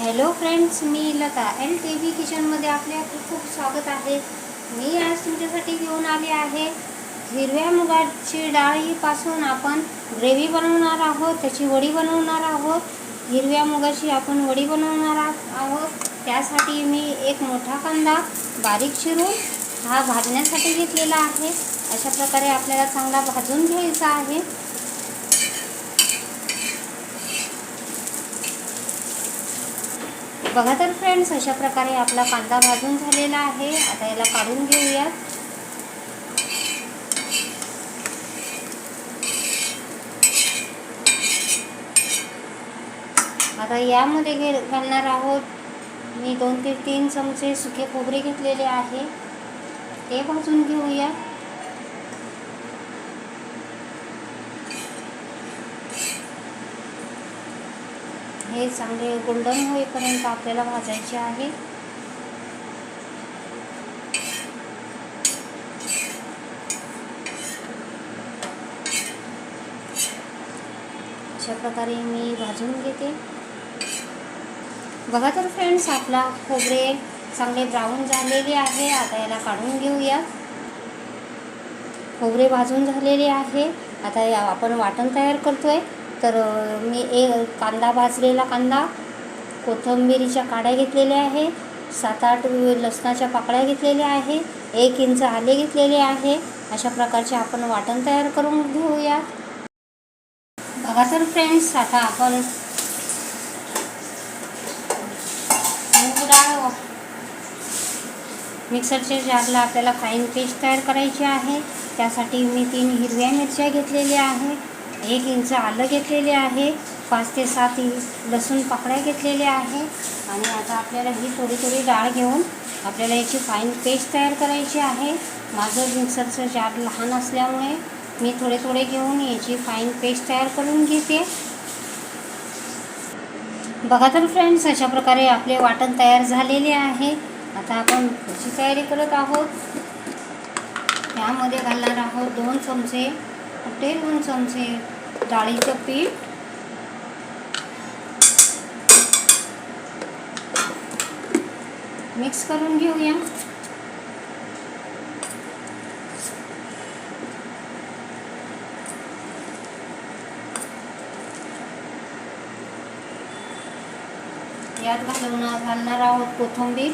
Hello friends मी Lata. L T V किचनमध्ये आपले खूप खूप स्वागत आहे. मी आज तुमच्यासाठी घेऊन आले आहे. हिरव्या मुगाची डाळीपासून आपण ग्रेव्ही बनवणार आहोत. त्याची वडी बनवणार आहोत. हिरव्या मुगाची आपण वडी बनवणार आहोत. त्यासाठी मी एक मोठा कांदा बारीक चिरून हा भाजण्यासाठी घेतलेला आहे. अशा प्रकारे आपल्याला चांगला भाजून घ्यायचा आहे. बघा तर फ्रेंड्स अशा प्रकारे आपला कांदा भाजून झालेला आहे. आता याला काढून घेऊयात आता यामध्ये घे घालणार आहोत मी दोन ते तीन चमचे सुके खोबरे घेतलेले आहे. ते भाजून घेऊया. हे चांगले गोल्डन होईपर्यंत आपल्याला भाजायचे आहे. अशा प्रकारे मी भाजून घेते. बघा तर फ्रेंड्स आपला खोबरे चांगले ब्राऊन झालेले आहे. आता याला काढून घेऊया. खोबरे भाजून झालेले आहे. आता या आपण वाटण तयार करतोय. तर मी एक कांदा भाजलेला कांदा कोथिंबिरीच्या काड्या घेतलेल्या आहे सात आठ लसणाच्या पाकळ्या घेतलेल्या आहे एक इंच आले घेतलेले आहे. अशा प्रकारचे आपण वाटण तयार करून घेऊया बघा तर फ्रेंड्स आता आपण मूग डाळ मिक्सरच्या जारला आपल्याला फाईन पेस्ट तयार करायची आहे. त्यासाठी मी तीन हिरव्या मिरच्या घेतलेल्या आहे एक इंच आलं घेतलेले आहे. पाच ते सात लसूण पाकळ्या घेतलेल्या आहे. आणि आता आपल्याला ही थोडी थोडी डाळ घेऊन आपल्याला याची फाईन पेस्ट तयार करायची आहे. माझं मिक्सरचं जार लहान असल्यामुळे मी थोडे थोडे घेऊन याची फाईन पेस्ट तयार करून घेते. बघा तर फ्रेंड्स अशा प्रकारे आपले वाटण तयार झालेले आहे. आता आपण पुढची तयारी करत आहोत. यामध्ये घालणार आहोत दोन चमचे मोठे दोन चमचे डाळीचं पीठ मिक्स करून घेऊया यात घालून आहोत कोथिंबीर।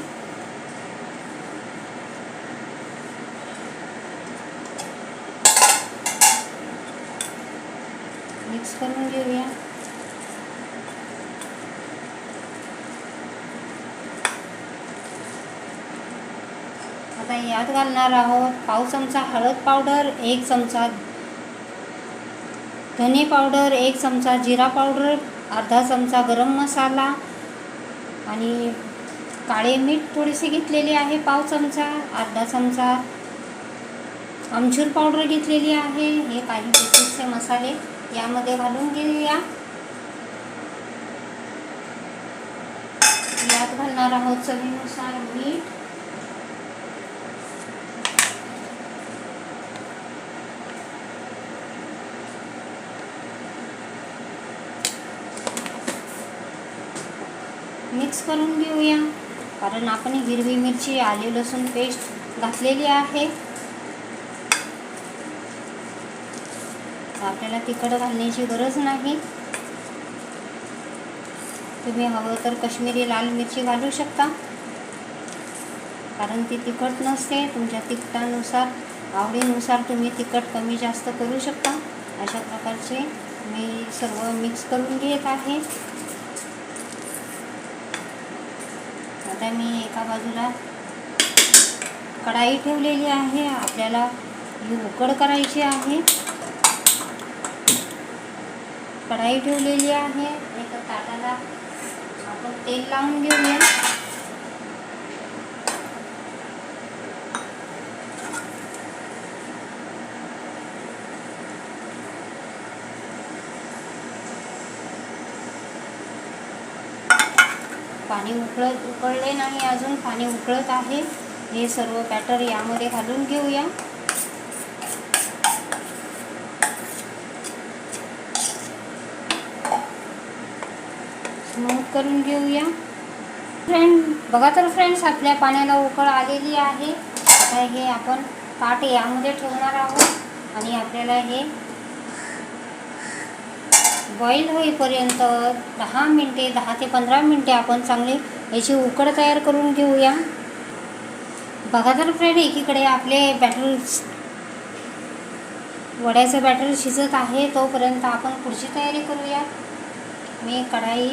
करून घेऊया आता यात घालणार आहोत पाव चमचा हळद पावडर एक चमचा धने पावडर एक चमचा जिरा पावडर अर्धा चमचा गरम मसाला आणि काळे मीठ थोडेसे घेतलेले आहे पाव चमचा अर्धा चमचा आमचूर पावडर घेतलेली आहे. हे काही बेसिकचे मसाले. यामध्ये घालून घेऊया. यात घालणार आहोत चवीनुसार मीठ. मिक्स करून घेऊया कारण आपण हिरवी मिरची आले लसूण पेस्ट घातलेली आहे. आपल्याला तिखट घालण्याची गरज नाही. तुम्ही हवं तर कश्मीरी लाल मिरची घालू शकता. कारण ती तिखट नसते तुमच्या तिखटानुसार आवडीनुसार तुम्ही तिखट कमी जास्त करू शकता. अशा प्रकारचे मी सर्व मिक्स करून घेत आहे. आता मी एका बाजूला कढाई ठेवलेली आहे. आपल्याला ही उकड करायची आहे. कढाई ठेवलेली आहे. एका ताटाला आपण तेल लावून घेऊया. पाणी उकळत उकळले नाही अजून. पाणी उकळत आहे. हे सर्व बॅटर यामध्ये घालून घेऊया. करून घेऊया. फ्रेंड बघा तर फ्रेंड्स आपल्या पाण्याला उकळ आलेली आहे. आता हे आपण पाट यामध्ये ठेवणार आहोत आणि आपल्याला हे बॉईल होईपर्यंत दहा मिनटे दहा ते पंधरा मिनटे आपण चांगली याची उकड तयार करून घेऊया. बघा तर फ्रेंड एकीकडे आपले बॅटर वड्याचं बॅटर शिजत आहे तोपर्यंत आपण पुढची तयारी करूया. मी कढाई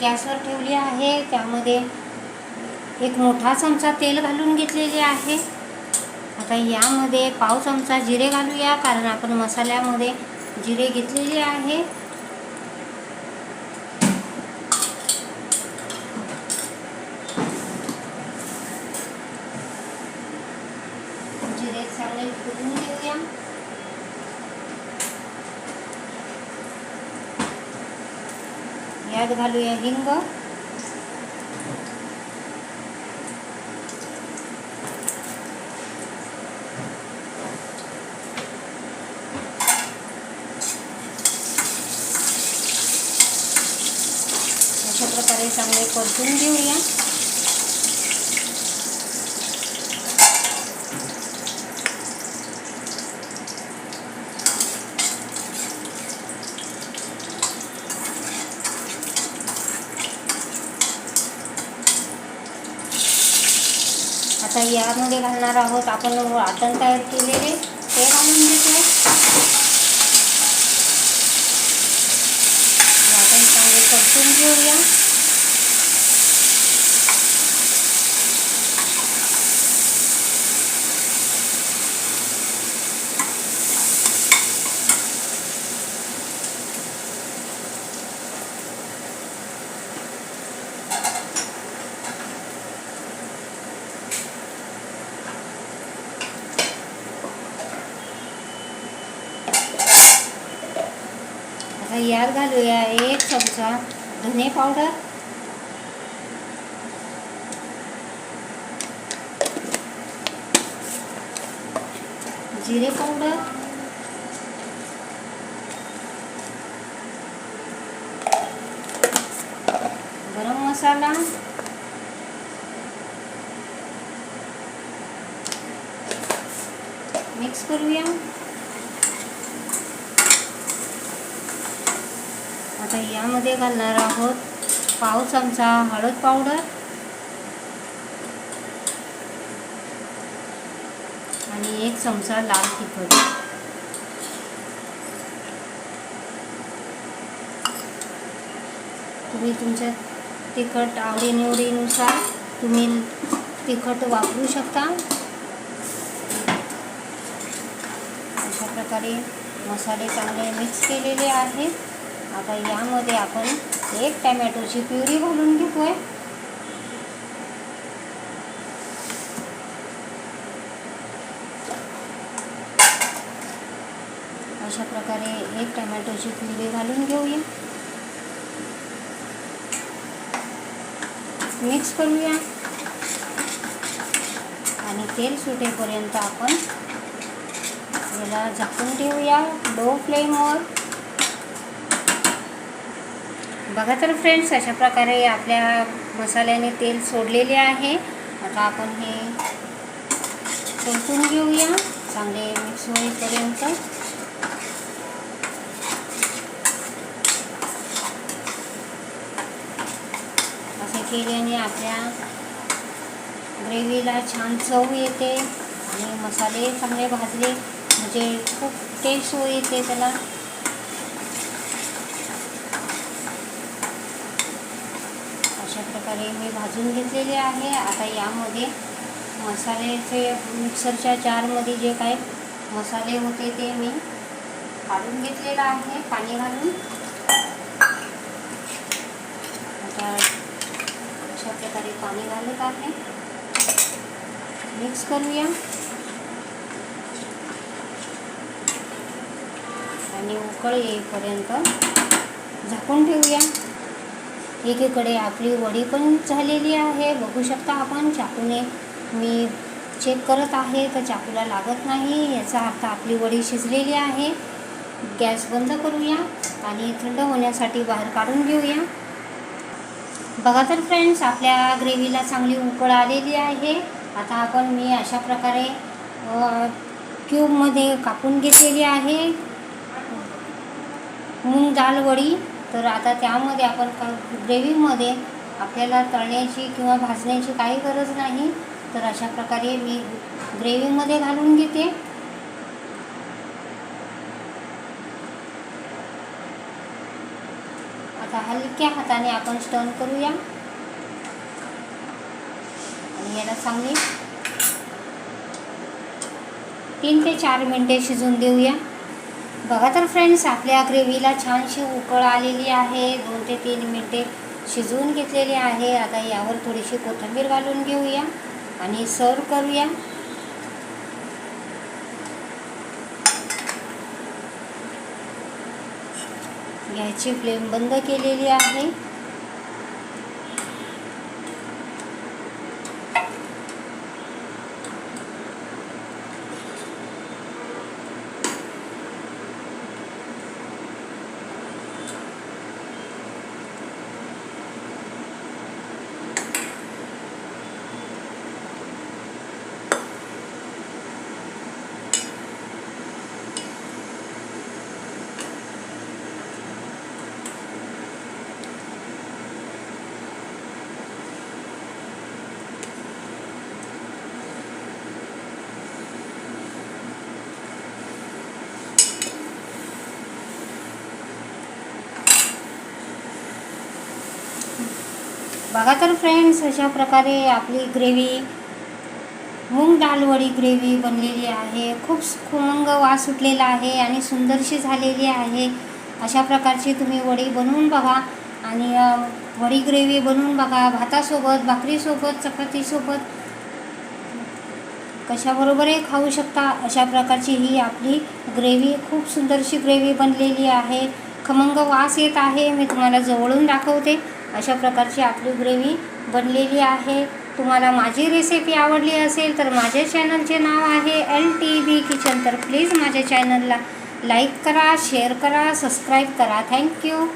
गॅसवर ठेवली आहे. त्यामध्ये एक मोठा चमचा तेल घालून घेतलेले आहे. आता यामध्ये पाव चमचा जिरे घालूया कारण आपण मसाल्यामध्ये जिरे घेतलेले आहे. जिरे चांगले फुलून घेऊया. यात घालूया हिंग. अशा प्रकारे चांगले परतून घेऊया आता यामध्ये घालणार आहोत. आपण हो, वाटण तयार केलेले. ते घालून घेतोय वाटण चांगले परतून घेऊया. आता यात घालूया एक चमचा धने पावडर जिरे पावडर गरम मसाला। मिक्स करूया आता यामध्ये घालणार आहोत पाव चमचा हळद पावडर. आणि एक चमचा लाल तिखट. तुम्ही तुमच्या तिखट आवडीनिवडीनुसार तुम्ही तिखट वापरू शकता. अशा प्रकारे मसाले चांगले मिक्स केलेले आहेत. आता यामध्ये आपण एक टॅमॅटोची प्युरी घालून घेतोय. अशा प्रकारे एक टॅमॅटोची प्युरी घालून घेऊया. मिक्स करूया. आणि तेल सुटेपर्यंत आपण याला झाकून ठेवूया. लो फ्लेमवर. बघा तर फ्रेंड्स अशा प्रकारे आपल्या मसाल्याने तेल सोडलेले आहे. आता आपण हे परतून घेऊया. चांगले मिक्स होईपर्यंत. असे केल्याने आपल्या ग्रेव्हीला छान चव येते आणि मसाले चांगले भाजले म्हणजे खूप टेस्ट येते त्याला अशा प्रकारे मी भाजून घेतलेले आहे. आता यामध्ये मसाल्याचे मिक्सरच्या जारमध्ये जे काही मसाले होते ते मी काढून घेतलेलं आहे पाणी घालून. आता अशा प्रकारे पाणी घालत आहे. मिक्स करूया. आणि उकळ येईपर्यंत झाकून ठेवूया. एकीकडे आपली वडी पण झालेली आहे. बघू शकता आपण चाकूने मी चेक करत आहे तर चाकूला लागत नाही. याचा अर्थ आपली वडी शिजलेली आहे. गॅस बंद करूया आणि थंड होण्यासाठी बाहेर काढून घेऊया. बघा तर फ्रेंड्स आपल्या ग्रेव्हीला चांगली उकळ आलेली आहे. आता आपण मी अशा प्रकारे क्यूबमध्ये कापून घेतलेली आहे. मूग दाल वडी. तर आता त्यामध्ये आपण का ग्रेव्हीमध्ये आपल्याला तळण्याची किंवा भाजण्याची काही गरज नाही. तर अशा प्रकारे मी ग्रेव्हीमध्ये घालून घेते. आता हलक्या हाताने आपण स्टर्न करूया. आणि याला चांगली तीन ते चार मिनटे शिजून देऊया. बघा तर फ्रेंड्स आपल्या ग्रेव्हीला छानशी उकळ आलेली आहे. दोन ते तीन मिनटे शिजवून घेतलेली आहे. आता यावर थोडीशी कोथिंबीर घालून घेऊया आणि सर्व करूया. गॅसची फ्लेम बंद केलेली आहे. बघा तर फ्रेंड्स अशा प्रकारे आपली ग्रेव्ही मूग डाळवडी ग्रेव्ही बनलेली आहे. खूप खमंग वास सुटलेला आहे आणि सुंदरशी झालेली आहे. अशा प्रकारची तुम्ही वडी बनवून बघा आणि वडी ग्रेव्ही बनवून बघा. भातासोबत भाकरीसोबत चपातीसोबत कशाबरोबरही खाऊ शकता. अशा प्रकारची ही आपली ग्रेव्ही खूप सुंदरशी ग्रेव्ही बनलेली आहे. खमंग वास येत आहे. मी तुम्हाला जवळून दाखवते. अशा प्रकारची आपली ग्रेव्ही बनलेली आहे. तुम्हाला माझी रेसिपी आवडली असेल तर माझ्या चॅनलचे नाव आहे एल टी व्ही किचन तर प्लीज माझ्या चॅनलला लाईक करा शेअर करा सबस्क्राईब करा. थँक्यू